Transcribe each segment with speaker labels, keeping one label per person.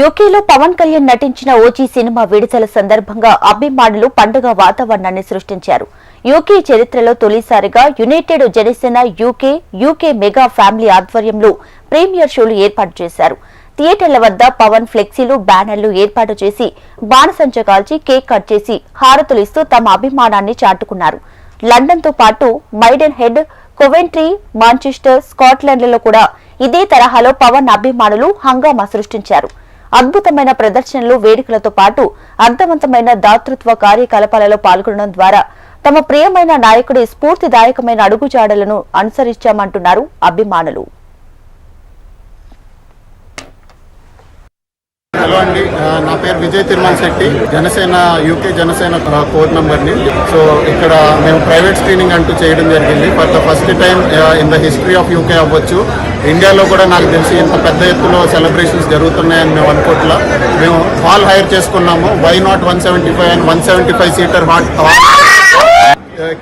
Speaker 1: యూకేలో పవన్ కళ్యాణ్ నటించిన OG cinema విడుదల సందర్భంగా అభిమానులు పండుగ వాతావరణాన్ని సృష్టించారు. యూకే చరిత్రలో తొలిసారిగా United Janasena UK UK mega family ఆధ్వర్యంలో ప్రీమియర్ షోలు ఏర్పాటు చేశారు. థియేటర్ల వద్ద పవన్ ఫ్లెక్సీలు బ్యానర్లు ఏర్పాటు చేసి బాణసంచ కాల్చి కేక్ కట్ చేసి హారతులు ఇస్తూ తమ అభిమానాన్ని చాటుకున్నారు. లండన్తో పాటు మైడెన్ హెడ్ కొవెంట్రీ మాంచెస్టర్ స్కాట్లాండ్లలో కూడా ఇదే తరహాలో పవన్ అభిమానులు హంగామా సృష్టించారు. అద్భుతమైన ప్రదర్శనలు వేడుకలతో పాటు అర్థవంతమైన దాతృత్వ కార్యకలాపాలలో పాల్గొనడం ద్వారా తమ ప్రియమైన నాయకుడి స్ఫూర్తిదాయకమైన అడుగుజాడలను అనుసరించామంటున్నారు అభిమానులు
Speaker 2: హలో అండి ఆ, నా పేరు విజయ్ తిరుమల శెట్టి. జనసేన యూకే జనసేన కోర్ మెంబర్ని సో ఇక్కడ మేము ప్రైవేట్ స్క్రీనింగ్ అంటూ చేయడం జరిగింది. For the first time in the history of UK అవ్వచ్చు. ఇండియాలో కూడా నాకు తెలిసి ఇంత పెద్ద ఎత్తులో సెలబ్రేషన్స్ జరుగుతున్నాయని మేము అనుకోవట్లా మేము హాల్ హైర్ చేసుకున్నాము. Why not one seventy five and one seventy five seater hot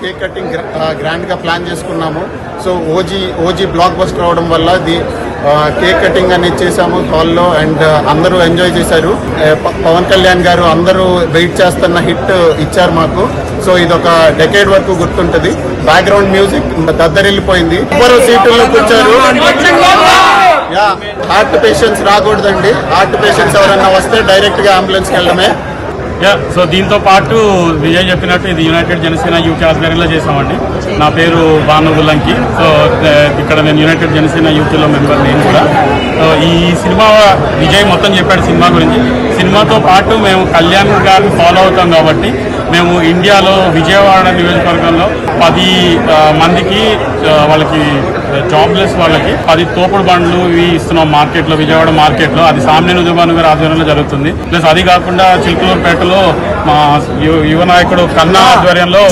Speaker 2: cake cutting గ్రాండ్గా ప్లాన్ చేసుకున్నాము. So OG OG blockbuster అవడం వల్ల ది కేక్ కటింగ్ అనేది చేసాము హాల్లో అండ్ అందరూ ఎంజాయ్ చేశారు. పవన్ కళ్యాణ్ గారు అందరూ వెయిట్ చేస్తున్న హిట్ ఇచ్చారు మాకు. సో ఇది ఒక డెకేడ్ వరకు గుర్తుంటది. బ్యాక్గ్రౌండ్ మ్యూజిక్ దద్దరిల్లిపోయింది. ఎవరు సీట్లో కూర్చారు. యా హార్ట్ పేషెంట్స్ రాకూడదండి. హార్ట్ పేషెంట్స్ ఎవరన్నా వస్తే డైరెక్ట్గా అంబులెన్స్కి వెళ్ళడమే.
Speaker 3: యా సో దీంతో పాటు విజయ్ చెప్పినట్టు ఇది యునైటెడ్ జనసేన యూకే ఆధ్వర్యంలో చేసామండి నా పేరు బానగుల్లంకి సో ఇక్కడ నేను యునైటెడ్ జనసేన యూకేలో మెంబర్ నేను కూడా. సో ఈ సినిమా విజయ్ మొత్తం చెప్పాడు సినిమా గురించి. సినిమాతో పాటు మేము కళ్యాణ్ గారిని ఫాలో అవుతాం కాబట్టి మేము ఇండియాలో విజయవాడ నియోజకవర్గంలో పది మందికి వాళ్ళకి జాబ్లెస్ వాళ్ళకి పది తోపుడు బండ్లు ఇవి ఇస్తున్నాం మార్కెట్లో విజయవాడ మార్కెట్లో. అది సామ్య దుబాను గారి ఆధ్వర్యంలో జరుగుతుంది. ప్లస్ అది కాకుండా చిలుకూరుపేటలో మా యువ యువ నాయకుడు కన్నా ఆధ్వర్యంలో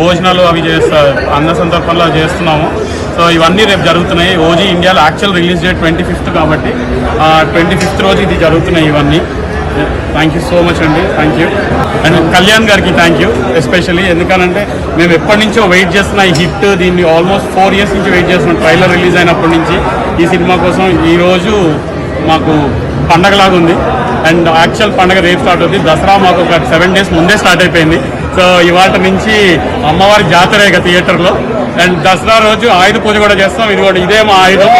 Speaker 3: భోజనాలు అవి చేస్తారు అన్న సందర్భంలో చేస్తున్నాము. సో ఇవన్నీ రేపు జరుగుతున్నాయి. ఓజీ ఇండియాలో actual release date twenty fifth కాబట్టి ట్వంటీ ఫిఫ్త్ రోజు ఇది జరుగుతున్నాయి ఇవన్నీ. థ్యాంక్ యూ సో మచ్ అండి థ్యాంక్ యూ అండ్ కళ్యాణ్ గారికి థ్యాంక్ యూ ఎస్పెషల్లీ ఎందుకనంటే మేము ఎప్పటి నుంచో వెయిట్ చేస్తున్న ఈ హిట్ దీన్ని ఆల్మోస్ట్ ఫోర్ ఇయర్స్ నుంచి వెయిట్ చేస్తున్నాం. ట్రైలర్ రిలీజ్ అయినప్పటి నుంచి ఈ సినిమా కోసం. ఈరోజు మాకు పండగలాగా ఉంది. అండ్ యాక్చువల్ పండగ రేపు స్టార్ట్ అవుతుంది. దసరా మాకు ఒక సెవెన్ డేస్ ముందే స్టార్ట్ అయిపోయింది. సో ఇవాళ నుంచి అమ్మవారి జాతర ఇక థియేటర్లో అండ్ దసరా రోజు ఆయుధ పూజ కూడా చేస్తాం. ఇది కూడా ఇదే మా ఆయుధం.